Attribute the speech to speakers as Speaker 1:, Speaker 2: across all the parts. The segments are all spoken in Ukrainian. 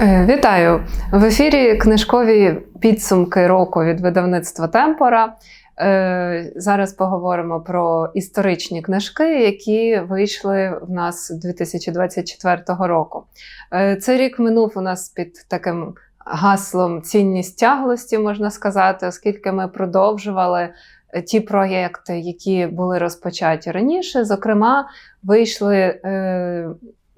Speaker 1: Е, Вітаю! В ефірі книжкові підсумки року від видавництва Темпора. Е, Зараз поговоримо про історичні книжки, які вийшли в нас 2024 року. Е, Цей рік минув у нас під таким гаслом цінність тяглості, можна сказати, оскільки ми продовжували ті проєкти, які були розпочаті раніше. Зокрема, вийшли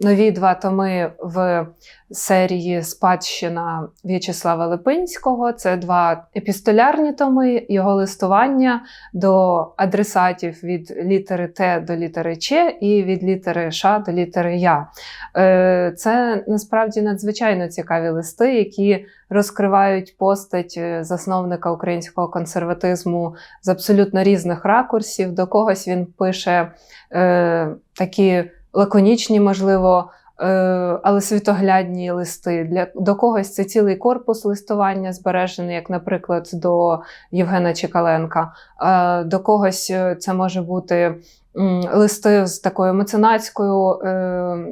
Speaker 1: нові два томи в серії Спадщина В'ячеслава Липинського. Це два епістолярні томи, його листування до адресатів від літери Т до літери Ч і від літери Ш до літери Я. Е, Це насправді надзвичайно цікаві листи, які розкривають постать е, засновника українського консерватизму з абсолютно різних ракурсів. До когось він пише е, такі лаконічні, можливо, е, але світоглядні листи. Для, до когось це цілий корпус листування збережений, як, наприклад, до Євгена Чекаленка. Е, До когось е, це може бути листи з такою меценатською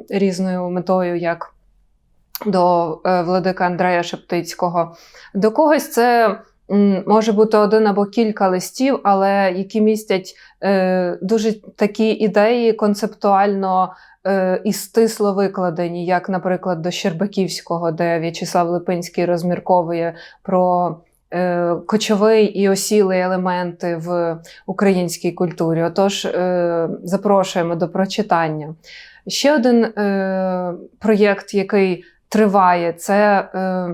Speaker 1: різною метою, як до владика Андрея Шептицького. До когось це може бути один або кілька листів, але які містять е, дуже такі ідеї концептуально е, і стисло викладені, як, наприклад, до Щербаківського, де В'ячеслав Липинський розмірковує про. е, Кочовий і осілий елементи в українській культурі. Отож, е, запрошуємо до прочитання. Ще один е, проєкт, який триває, це е,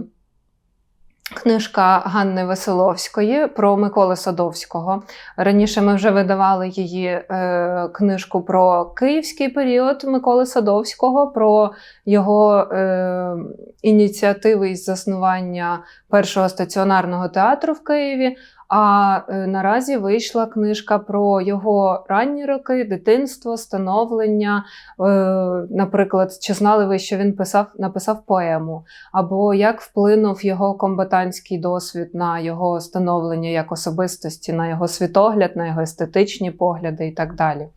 Speaker 1: книжка Ганни Веселовської про Миколи Садовського. Раніше ми вже видавали її е, книжку про київський період Миколи Садовського, про його е, ініціативи із заснування першого стаціонарного театру в Києві. А е, наразі вийшла книжка про його ранні роки, дитинство, становлення. Е, наприклад, чи знали ви, що він писав, написав поему, або як вплинув його комбатантський досвід на його становлення як особистості, на його світогляд, на його естетичні погляди і так далі.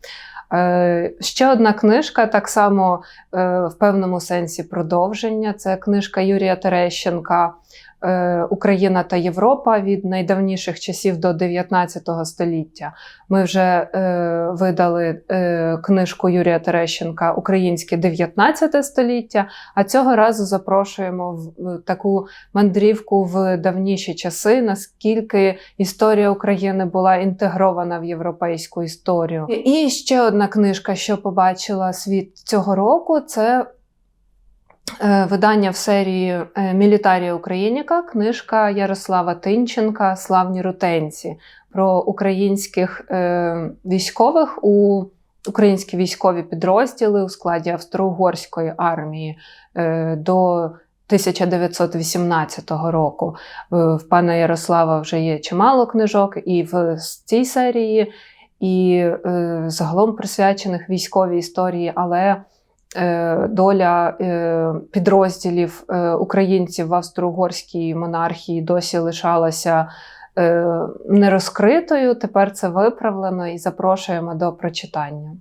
Speaker 1: Е, ще одна книжка, так само в певному сенсі продовження. Це книжка Юрія Терещенка Україна та Європа від найдавніших часів до 19 століття. Ми вже е, видали е, книжку Юрія Терещенка Українське 19 століття, а цього разу запрошуємо в, таку мандрівку в давніші часи, наскільки історія України була інтегрована в європейську історію. І ще одна книжка, що побачила світ цього року, це е, видання в серії е, Мілітарія Україніка, книжка Ярослава Тинченка Славні рутенці про українських е, військових у українські військові підрозділи у складі Австро-Угорської армії е, до 1918 року. Е, В пана Ярослава вже є чимало книжок, і в цій серії, і е, загалом присвячених військовій історії, але е, доля е, підрозділів е, українців в австро-угорській монархії досі лишалася е, нерозкритою. Тепер це виправлено і запрошуємо до прочитання.